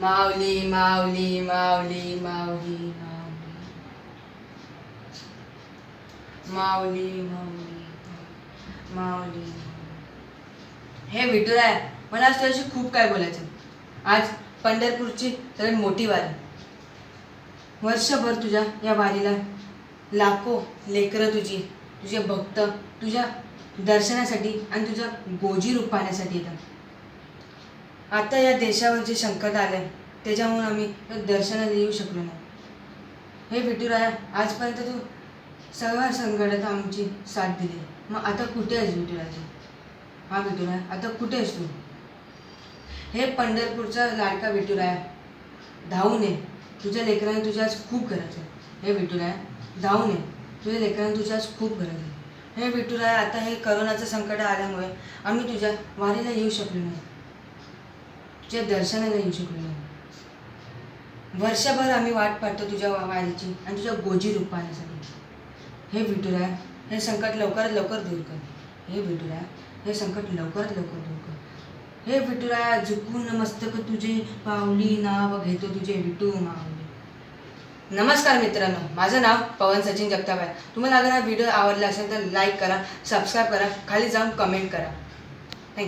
Mauli, Mauli, Mauli, Mauli, Mauli. Mauli, Mauli, Mauli, हे विठुरा आहे मला आज तुझ्याशी खूप काय बोलायचं आज पंढरपूरची तर मोठी वारी. वर्षभर तुझ्या या वारीला लाखो लेकरं तुझी तुझे भक्त तुझ्या दर्शनासाठी आणि तुझ्या गोजी रूप पाहण्यासाठी येतात. आता या देशावर जे संकट आलं त्याच्यामुळे आम्ही दर्शनाला येऊ शकलो नाही. हे विठुराया आजपर्यंत तू सर्व संकटात आमची साथ दिली. मग आता कुठे आहेस विठुराजी हा विठुराया आता कुठे आहेस तू? हे पंढरपूरचा लाडका विठुराया धावून ये. तुझ्या लेकराने तुझ्या आज खूप गरज आहे. हे विठुराया धावून ये. तुझ्या लेकरांनी तुझ्या आज खूप गरज आहे. हे विठुराया आता हे करोनाचं संकट आल्यामुळे आम्ही तुझ्या वारीला येऊ शकलो नाही. तुझ्या दर्शनाला येऊ शकलो नाही. वर्षभर आम्ही वाट पाहतो तुझ्या वा- वारीची आणि तुझ्या गोजी रूपाने सगळी हे विठुराया हे संकट लवकरात लवकर दूर कर. हे विठुराया हे संकट लवकरात लवकर दूर कर. हे विठुराया झुकून मस्तक तुझे पावली नाव घेतो तुझे विटू मावली नमस्कार मित्रांनो माझं नाव पवन सचिन जगताप आहे तुम्हाला अगर हा व्हिडिओ आवडला असेल तर लाईक करा सबस्क्राईब करा खाली जाऊन कमेंट करा.